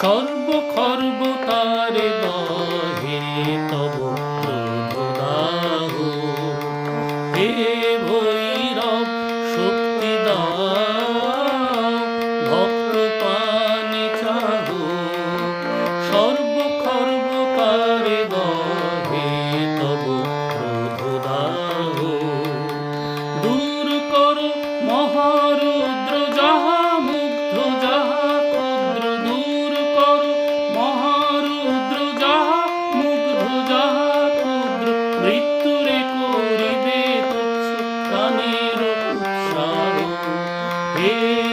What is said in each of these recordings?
সর্বখর্ব তারে নহে তব প্রভুদাহ হে মৃত্যুরে করিবে তুচ্ছ প্রাণের উৎসাহ। হে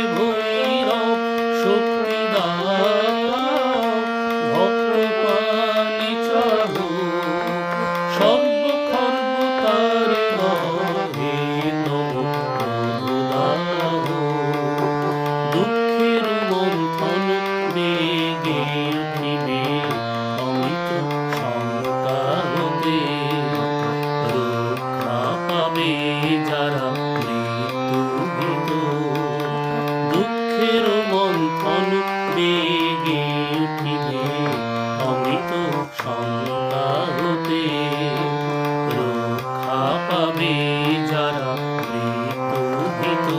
শঙ্কা হতে রক্ষা পাবে যারা মৃত্যু ভীত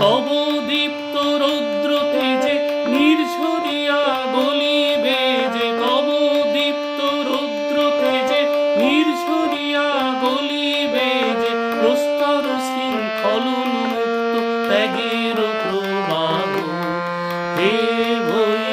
তব দীপ্ত রৌদ্র তেজে নির্ঝরিয়া গলিবে যে তব দীপ্ত রৌদ্র তেজে নির্ঝরিয়া গলিবে যে, প্রস্তর শৃঙ্খল মুক্ত ত্যাগের প্রবাহ হে ভৈ